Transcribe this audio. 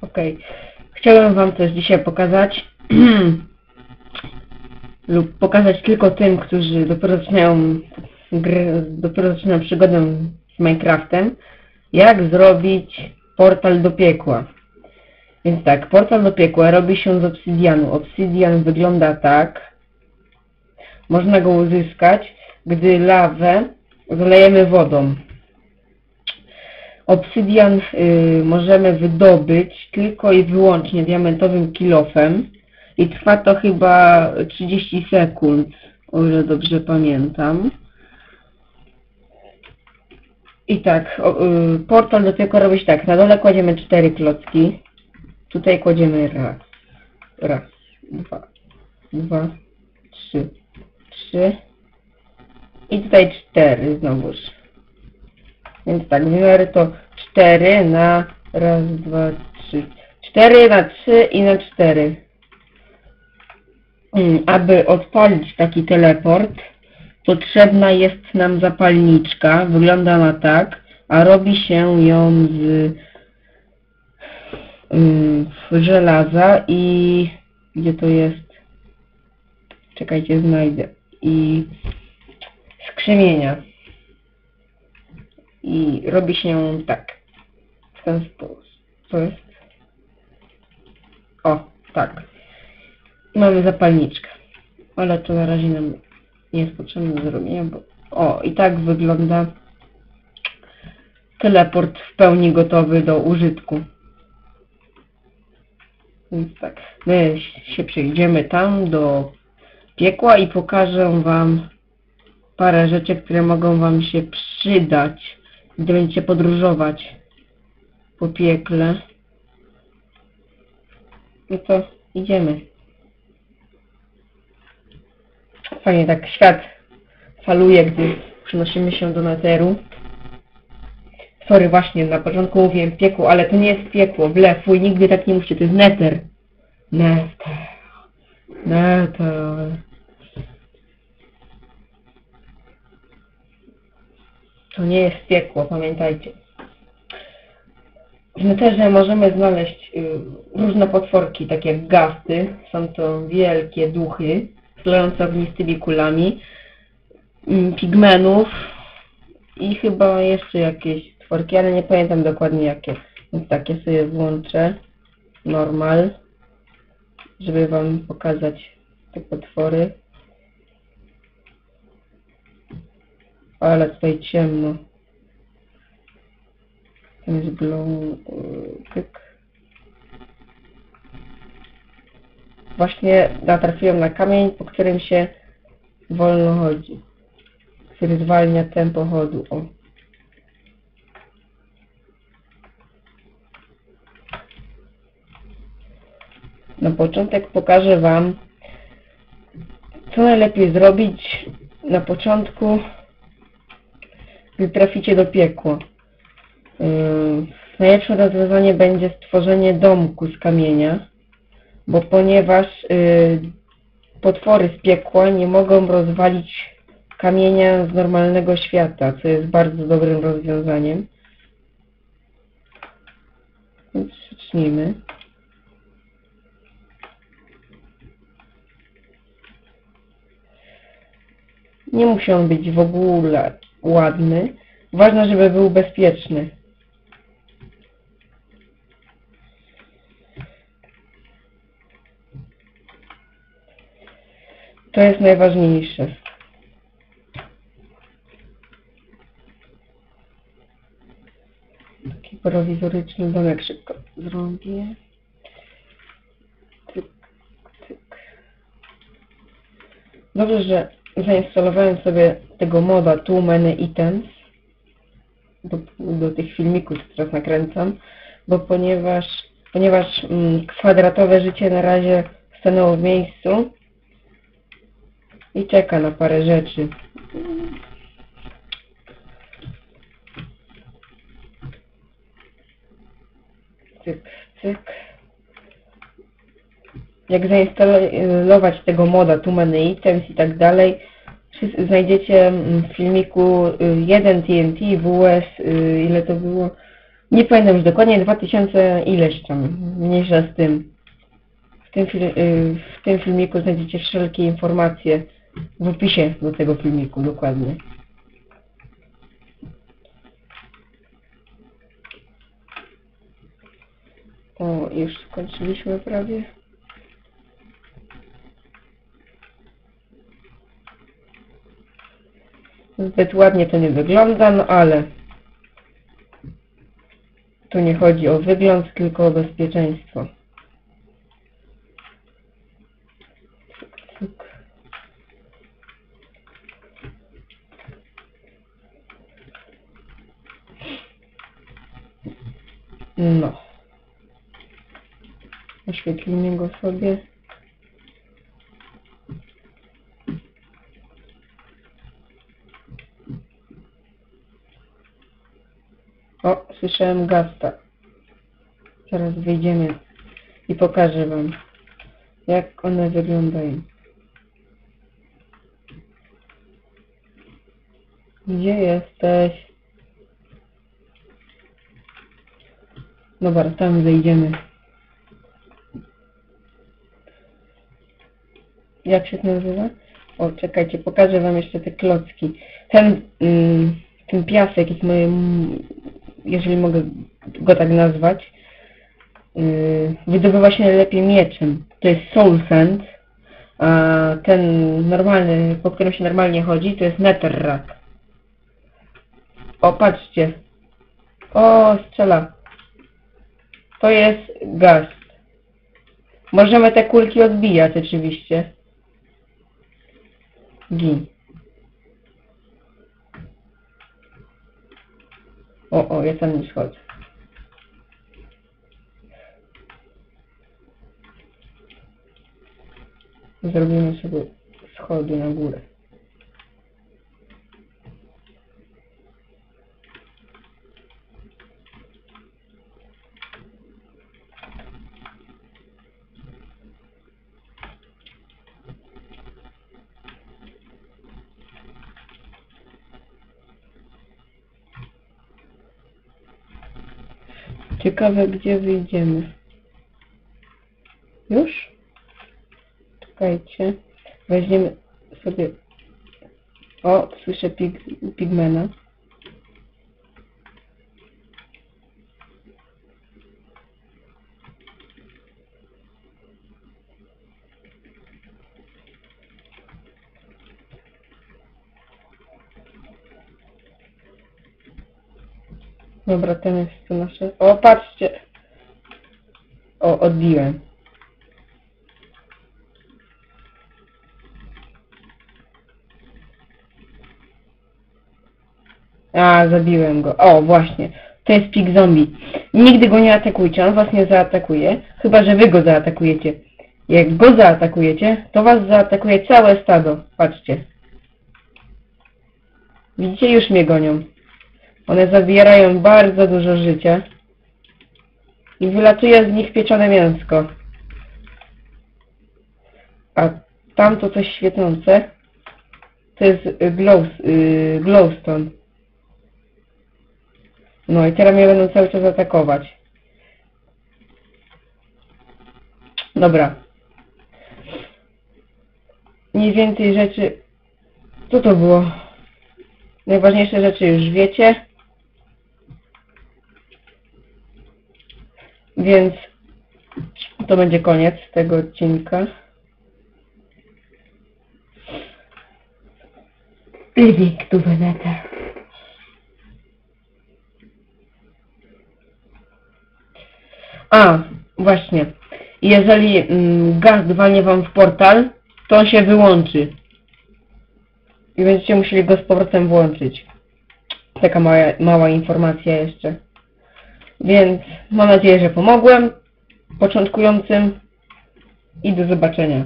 Okej. Chciałem wam coś dzisiaj pokazać. lub pokazać tylko tym, którzy dopiero zaczynają dopiero zaczynają przygodę z Minecraftem, jak zrobić portal do piekła. Więc tak, portal do piekła robi się z obsydianu. Obsydian wygląda tak. Można go uzyskać, gdy lawę zalejemy wodą. Obsydian y, możemy wydobyć tylko i wyłącznie diamentowym kilofem i trwa to chyba 30 sekund, o ile dobrze pamiętam. I tak, y, portal do tego robić tak, na dole kładziemy cztery klocki, tutaj kładziemy raz, raz, dwa, dwa, trzy, trzy i tutaj cztery znowuż. Więc tak, wymiary to 4 na raz, dwa, trzy. 4 na 3 i na 4. Mm, Aby odpalić taki teleport, potrzebna jest nam zapalniczka. Wygląda ona tak, a robi się ją z ym, żelaza i gdzie to jest? Czekajcie, znajdę. I z krzemienia i robi się tak. W ten sposób. To jest. O, tak. Mamy zapalniczkę. Ale to na razie nam nie jest potrzebne do zrobienia, bo... O, i tak wygląda teleport w pełni gotowy do użytku. Więc tak, my się przejdziemy tam do piekła i pokażę wam parę rzeczy, które mogą wam się przydać, gdy będziecie podróżować po piekle. No to idziemy. Fajnie tak świat faluje, gdy przenosimy się do Netheru. Sorry, właśnie, na początku mówiłem piekło, ale to nie jest piekło, wle, fuj, nigdy tak nie mówcie, to jest Nether. Nether. Nether. To nie jest piekło, pamiętajcie. W Netherze możemy znaleźć y, różne potworki, takie jak gasty. Są to wielkie duchy, stojące ognistymi kulami, mm, pigmenów i chyba jeszcze jakieś tworki, ale nie pamiętam dokładnie jakie. Więc takie sobie włączę. Normal. Żeby wam pokazać te potwory. Ale tutaj ciemno. Tam jest glow... yy, Tyk. Właśnie natrafiłem na kamień, po którym się wolno chodzi. Który zwalnia tempo chodu. O. Na początek pokażę Wam, co najlepiej zrobić na początku, gdy traficie do piekła. Yy, najlepszym rozwiązaniem będzie stworzenie domku z kamienia, bo ponieważ yy, potwory z piekła nie mogą rozwalić kamienia z normalnego świata, co jest bardzo dobrym rozwiązaniem. Więc zacznijmy. Nie musi on być w ogóle ładny. Ważne, żeby był bezpieczny. To jest najważniejsze. Taki prowizoryczny domek szybko zrobię. Dobrze, że zainstalowałem sobie tego moda Too Many Items do, do tych filmików, które teraz nakręcam, bo ponieważ, ponieważ mm, kwadratowe życie na razie stanęło w miejscu i czeka na parę rzeczy. Cyk, cyk. Jak zainstalować tego moda Too Many Items i tak dalej, znajdziecie mm, w filmiku y, 1 TNT, WS, y, ile to było? Nie pamiętam już dokładnie, 2000 ileś tam, mniejsza z tym. W tym, y, w tym filmiku znajdziecie wszelkie informacje w opisie do tego filmiku, dokładnie. O, już skończyliśmy prawie. Zbyt ładnie to nie wygląda, no ale tu nie chodzi o wygląd, tylko o bezpieczeństwo. No. Oświetlimy go sobie. O, słyszałem gasta. Zaraz wyjdziemy i pokażę wam, jak one wyglądają. Gdzie jesteś? Dobra, tam zejdziemy. Jak się to nazywa? O, czekajcie, pokażę wam jeszcze te klocki. Ten, mm, ten piasek jest moim, jeżeli mogę go tak nazwać, yy, wydobywa się najlepiej mieczem. To jest Soul Sand, a ten normalny, po którym się normalnie chodzi, to jest Netherrack. O, patrzcie. O, strzela. To jest gaz. Możemy te kulki odbijać oczywiście. Gin. O, o, ja tam nie schodzę. Zrobimy sobie schody na górę. Ciekawe, gdzie wyjdziemy. Już? Czekajcie. Weźmiemy sobie... O, słyszę pig, pigmena. Dobra, ten jest to nasze... O, patrzcie! O, odbiłem. A, zabiłem go. O, właśnie. To jest pig zombie. Nigdy go nie atakujcie, on was nie zaatakuje. Chyba, że wy go zaatakujecie. Jak go zaatakujecie, to was zaatakuje całe stado. Patrzcie. Widzicie? Już mnie gonią. One zabierają bardzo dużo życia. I wylatuje z nich pieczone mięsko. A tamto coś świecące to jest y, glow, y, glowstone. No i teraz mnie będą cały czas atakować. Dobra. Mniej więcej rzeczy... Co to było? Najważniejsze rzeczy już wiecie. Więc to będzie koniec tego odcinka. To the nether. A, właśnie. Jeżeli mm, gaz walnie wam w portal, to on się wyłączy. I będziecie musieli go z powrotem włączyć. Taka mała, mała informacja jeszcze. Więc mam nadzieję, że pomogłem początkującym i do zobaczenia.